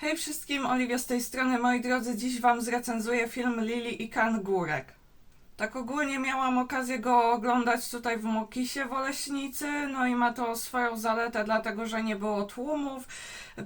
Hej wszystkim, Oliwia z tej strony, moi drodzy. Dziś Wam zrecenzuję film Lili i Kangurek. Tak ogólnie miałam okazję go oglądać tutaj w Mokisie w Oleśnicy, no i ma to swoją zaletę, dlatego że nie było tłumów,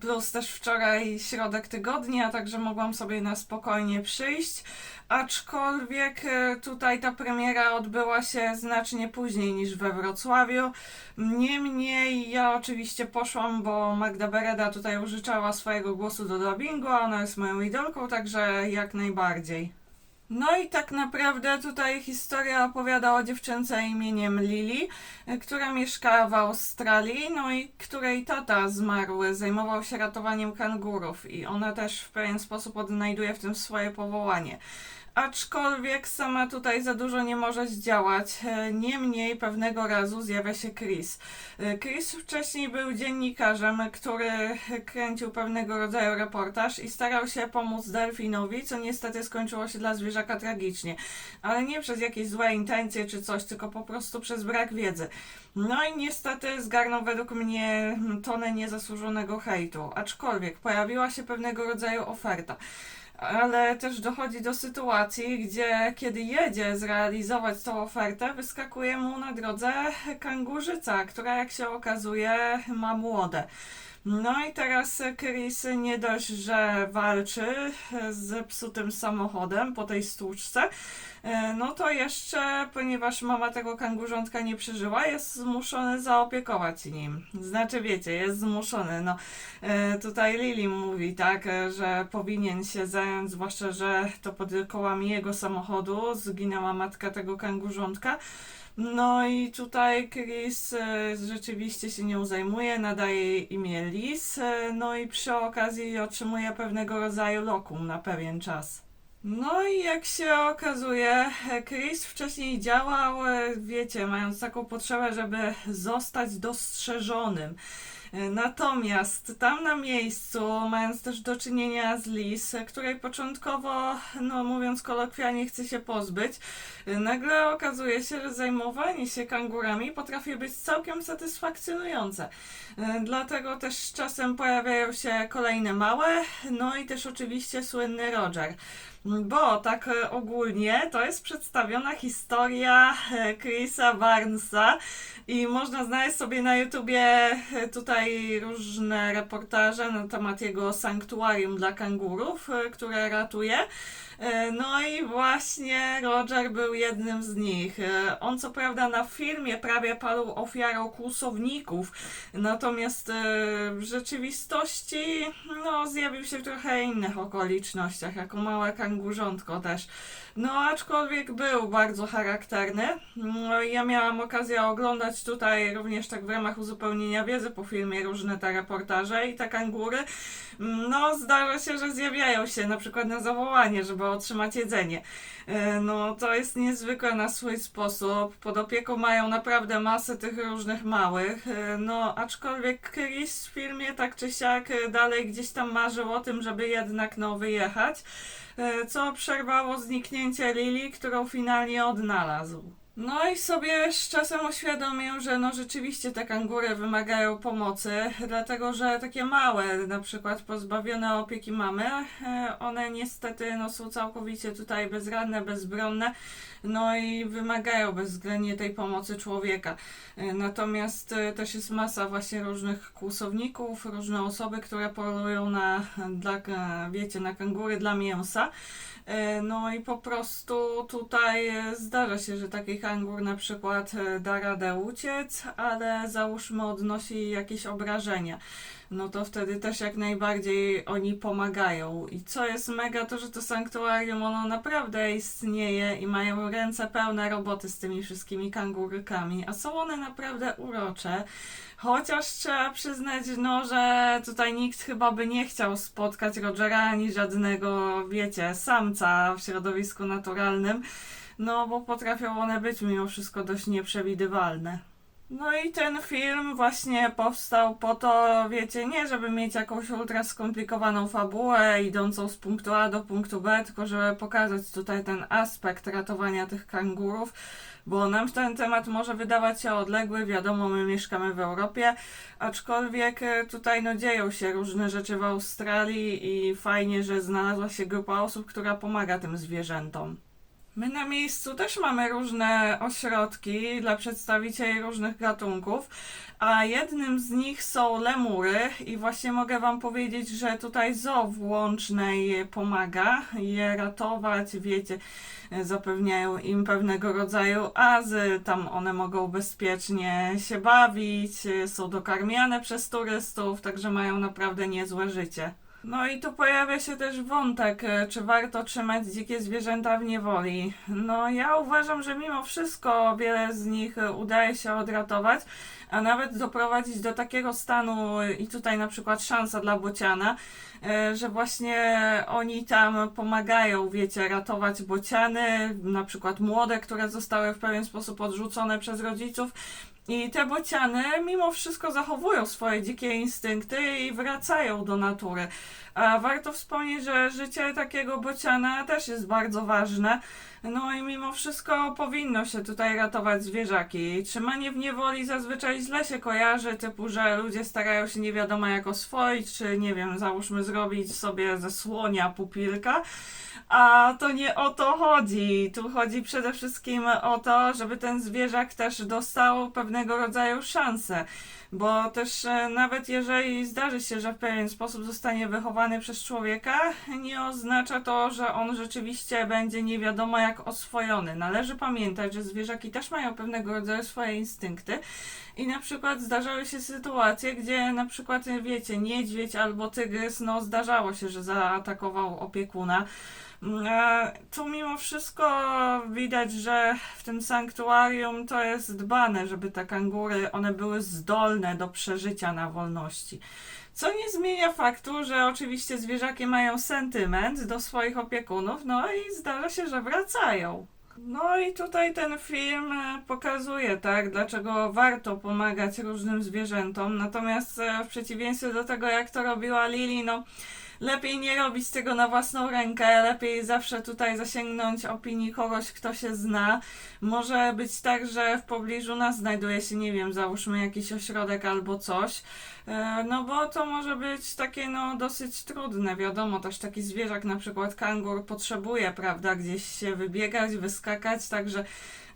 plus też wczoraj środek tygodnia, także mogłam sobie na spokojnie przyjść. Aczkolwiek e, tutaj ta premiera odbyła się znacznie później niż we Wrocławiu. Niemniej ja oczywiście poszłam, bo Magda Bereda tutaj użyczała swojego głosu do dubbingu, a ona jest moją idolką, także jak najbardziej. No i tak naprawdę tutaj historia opowiada o dziewczynce imieniem Lili, e, która mieszka w Australii, no i której tata zmarł, zajmował się ratowaniem kangurów i ona też w pewien sposób odnajduje w tym swoje powołanie. Aczkolwiek sama tutaj za dużo nie może zdziałać. E, Niemniej pewnego razu zjawia się Chris. E, Chris wcześniej był dziennikarzem, który kręcił pewnego rodzaju reportaż i starał się pomóc delfinowi, co niestety skończyło się dla zwierzaka tragicznie. Ale nie przez jakieś złe intencje czy coś, tylko po prostu przez brak wiedzy. No i niestety zgarnął według mnie tonę niezasłużonego hejtu. Aczkolwiek pojawiła się pewnego rodzaju oferta ale też dochodzi do sytuacji, gdzie kiedy jedzie zrealizować tą ofertę, wyskakuje mu na drodze kangurzyca, która jak się okazuje ma młode. No i teraz Chris nie dość, że walczy z zepsutym samochodem po tej stłuczce, e, no to jeszcze, ponieważ mama tego kangurzątka nie przeżyła, jest zmuszony zaopiekować nim. Znaczy, wiecie, jest zmuszony. No, e, tutaj Lili mówi, tak, e, że powinien się zająć, zwłaszcza, że to pod kołami jego samochodu zginęła matka tego kangurzątka. No i tutaj Chris e, rzeczywiście się nią zajmuje, nadaje imię Liz, e, no i przy okazji otrzymuje pewnego rodzaju lokum na pewien czas. No i jak się okazuje, Chris wcześniej działał, e, wiecie, mając taką potrzebę, żeby zostać dostrzeżonym. E, Natomiast tam na miejscu, mając też do czynienia z Liz, e, której początkowo, no mówiąc kolokwialnie, chce się pozbyć, e, nagle okazuje się, że zajmowanie się kangurami potrafi być całkiem satysfakcjonujące. Dlatego też czasem pojawiają się kolejne małe, no i też oczywiście słynny Roger. Bo tak e, ogólnie to jest przedstawiona historia e, Chrisa Barnesa i można znaleźć sobie na YouTubie e, tutaj różne reportaże na temat jego sanktuarium dla kangurów, które ratuje. E, No i właśnie Roger był jednym z nich. E, On co prawda na filmie prawie padł ofiarą kłusowników, natomiast e, w rzeczywistości no, zjawił się w trochę innych okolicznościach, jako małe kangurzątko też. No aczkolwiek był bardzo charakterny. No, ja miałam okazję oglądać tutaj również tak w ramach uzupełnienia wiedzy po filmie różne te reportaże i te kangury. No zdarza się, że zjawiają się na przykład na zawołanie, żeby otrzymać jedzenie. E, No to jest niezwykłe na swój sposób. Pod opieką mają naprawdę masę tych różnych małych. E, No aczkolwiek Chris w filmie tak czy siak dalej gdzieś tam marzył o tym, żeby jednak no wyjechać, e, co przerwało zniknięcie Lili, którą finalnie odnalazł. No i sobie z czasem uświadomił, że no rzeczywiście te kangury wymagają pomocy, dlatego że takie małe, na przykład pozbawione opieki mamy, e, one niestety no, są całkowicie tutaj bezradne, bezbronne, no i wymagają bezwzględnie tej pomocy człowieka. E, Natomiast e, też jest masa właśnie różnych kłusowników, różne osoby, które polują na, dla, wiecie, na kangury dla mięsa. No i po prostu tutaj zdarza się, że taki kangur na przykład e, da radę uciec, ale załóżmy odnosi jakieś obrażenia. No to wtedy też jak najbardziej oni pomagają. I co jest mega, to że to sanktuarium ono naprawdę istnieje i mają ręce pełne roboty z tymi wszystkimi kangurykami, a są one naprawdę urocze. Chociaż trzeba przyznać, no, że tutaj nikt chyba by nie chciał spotkać Rogera ani żadnego, wiecie, samca w środowisku naturalnym, no bo potrafią one być mimo wszystko dość nieprzewidywalne. No i ten film właśnie powstał po to, wiecie, nie żeby mieć jakąś ultra skomplikowaną fabułę idącą z punktu A do punktu B, tylko żeby pokazać tutaj ten aspekt ratowania tych kangurów, bo nam ten temat może wydawać się odległy, wiadomo, my mieszkamy w Europie, aczkolwiek e, tutaj no dzieją się różne rzeczy w Australii i fajnie, że znalazła się grupa osób, która pomaga tym zwierzętom. My na miejscu też mamy różne ośrodki dla przedstawicieli różnych gatunków, a jednym z nich są lemury i właśnie mogę Wam powiedzieć, że tutaj zoo w Łącznej pomaga je ratować, wiecie, zapewniają im pewnego rodzaju azy, tam one mogą bezpiecznie się bawić, są dokarmiane przez turystów, także mają naprawdę niezłe życie. No i tu pojawia się też wątek, e, czy warto trzymać dzikie zwierzęta w niewoli. No ja uważam, że mimo wszystko wiele z nich e, udaje się odratować, a nawet doprowadzić do takiego stanu e, i tutaj na przykład szansa dla bociana, że właśnie oni tam pomagają, wiecie, ratować bociany, na przykład młode, które zostały w pewien sposób odrzucone przez rodziców. I te bociany mimo wszystko zachowują swoje dzikie instynkty i wracają do natury. A warto wspomnieć, że życie takiego bociana też jest bardzo ważne. No i mimo wszystko powinno się tutaj ratować zwierzaki. Trzymanie w niewoli zazwyczaj źle się kojarzy, typu, że ludzie starają się nie wiadomo jak oswoić, czy nie wiem, załóżmy zrobić sobie ze słonia pupilka. A to nie o to chodzi. Tu chodzi przede wszystkim o to, żeby ten zwierzak też dostał pewnego rodzaju szansę. Bo też e, nawet jeżeli zdarzy się, że w pewien sposób zostanie wychowany przez człowieka, nie oznacza to, że on rzeczywiście będzie nie wiadomo jak oswojony. Należy pamiętać, że zwierzaki też mają pewnego rodzaju swoje instynkty i na przykład zdarzały się sytuacje, gdzie na przykład, wiecie, niedźwiedź albo tygrys, no zdarzało się, że zaatakował opiekuna. E, Tu mimo wszystko widać, że w tym sanktuarium to jest dbane, żeby te kangury, one były zdolne do przeżycia na wolności. Co nie zmienia faktu, że oczywiście zwierzaki mają sentyment do swoich opiekunów, no i zdarza się, że wracają. No i tutaj ten film e, pokazuje, tak, dlaczego warto pomagać różnym zwierzętom. Natomiast e, w przeciwieństwie do tego, jak to robiła Lili, no lepiej nie robić tego na własną rękę, lepiej zawsze tutaj zasięgnąć opinii kogoś, kto się zna. Może być tak, że w pobliżu nas znajduje się, nie wiem, załóżmy jakiś ośrodek albo coś, E, no bo to może być takie, no, dosyć trudne, wiadomo, też taki zwierzak, na przykład kangur, potrzebuje, prawda, gdzieś się wybiegać, wyskakać, także,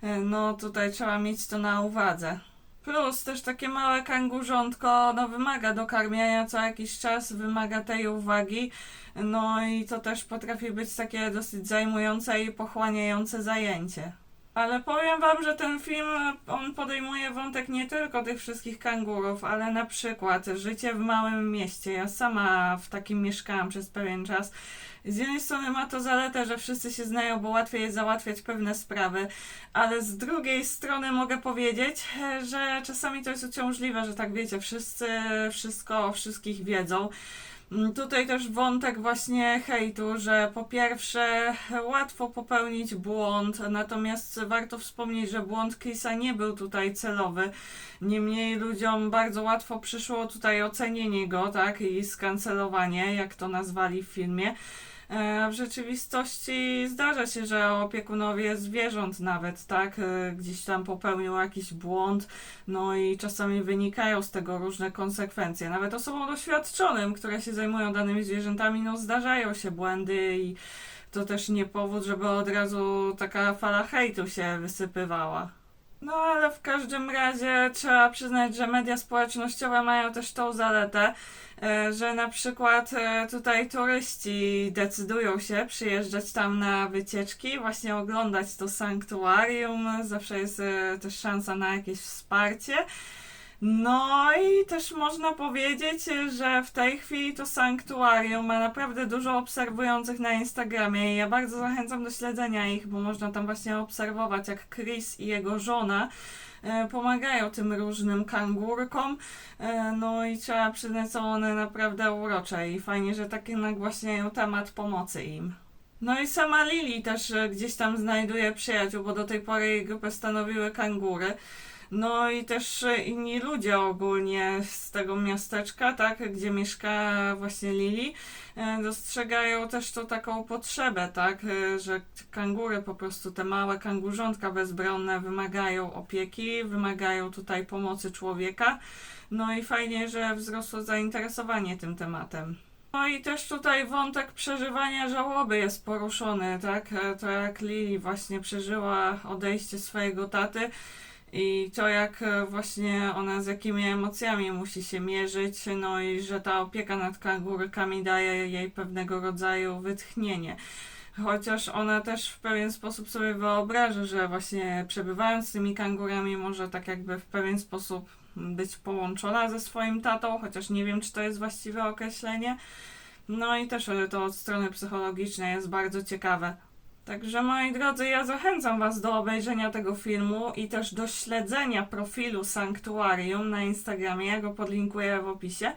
e, no, tutaj trzeba mieć to na uwadze. Plus też takie małe kangurzątko, no wymaga dokarmiania co jakiś czas, wymaga tej uwagi, no i to też potrafi być takie dosyć zajmujące i pochłaniające zajęcie. Ale powiem wam, że ten film, on podejmuje wątek nie tylko tych wszystkich kangurów, ale na przykład życie w małym mieście. Ja sama w takim mieszkałam przez pewien czas. Z jednej strony ma to zaletę, że wszyscy się znają, bo łatwiej jest załatwiać pewne sprawy, ale z drugiej strony mogę powiedzieć, że czasami to jest uciążliwe, że tak wiecie, wszyscy wszystko o wszystkich wiedzą. Mm, Tutaj też wątek właśnie hejtu, że po pierwsze łatwo popełnić błąd, natomiast warto wspomnieć, że błąd Chrisa nie był tutaj celowy. Niemniej ludziom bardzo łatwo przyszło tutaj ocenienie go, tak, i skancelowanie, jak to nazwali w filmie. E, W rzeczywistości zdarza się, że opiekunowie zwierząt nawet, tak, e, gdzieś tam popełnił jakiś błąd, no i czasami wynikają z tego różne konsekwencje. Nawet osobom doświadczonym, które się zajmują danymi zwierzętami, no zdarzają się błędy i to też nie powód, żeby od razu taka fala hejtu się wysypywała. No ale w każdym razie trzeba przyznać, że media społecznościowe mają też tą zaletę, e, że na przykład e, tutaj turyści decydują się przyjeżdżać tam na wycieczki, właśnie oglądać to sanktuarium, zawsze jest e, też szansa na jakieś wsparcie. No i też można powiedzieć, że w tej chwili to sanktuarium ma naprawdę dużo obserwujących na Instagramie i ja bardzo zachęcam do śledzenia ich, bo można tam właśnie obserwować, jak Chris i jego żona e, pomagają tym różnym kangurkom. E, no i trzeba przyznać, są one naprawdę urocze i fajnie, że takie nagłaśniają temat pomocy im. No i sama Lili też e, gdzieś tam znajduje przyjaciół, bo do tej pory jej grupę stanowiły kangury. No i też e, inni ludzie ogólnie z tego miasteczka, tak, gdzie mieszka właśnie Lili, e, dostrzegają też to taką potrzebę, tak, e, że kangury po prostu, te małe kangurzątka bezbronne wymagają opieki, wymagają tutaj pomocy człowieka. No i fajnie, że wzrosło zainteresowanie tym tematem. No i też tutaj wątek przeżywania żałoby jest poruszony, tak? To jak Lili właśnie przeżyła odejście swojego taty i to jak e, właśnie ona z jakimi emocjami musi się mierzyć, no i że ta opieka nad kangurkami daje jej pewnego rodzaju wytchnienie. Chociaż ona też w pewien sposób sobie wyobraża, że właśnie przebywając z tymi kangurami może tak jakby w pewien sposób być połączona ze swoim tatą, chociaż nie wiem, czy to jest właściwe określenie. No i też e, to od strony psychologicznej jest bardzo ciekawe. Także moi drodzy, ja zachęcam Was do obejrzenia tego filmu i też do śledzenia profilu Sanktuarium na Instagramie. Ja go podlinkuję w opisie.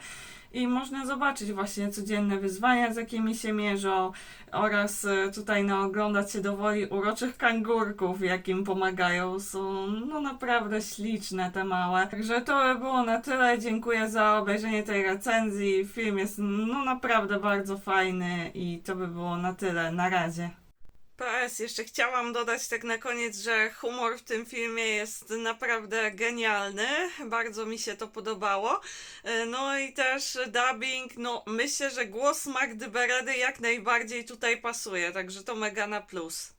I można zobaczyć właśnie codzienne wyzwania, z jakimi się mierzą oraz e, tutaj naoglądać się do woli uroczych kangurków, jakim pomagają. Są no naprawdę śliczne te małe. Także to by było na tyle. Dziękuję za obejrzenie tej recenzji. Film jest no naprawdę bardzo fajny i to by było na tyle. Na razie. PS, jeszcze chciałam dodać tak na koniec, że humor w tym filmie jest naprawdę genialny. Bardzo mi się to podobało. E, No i też dubbing, no myślę, że głos Magdy Beredy jak najbardziej tutaj pasuje, także to mega na plus.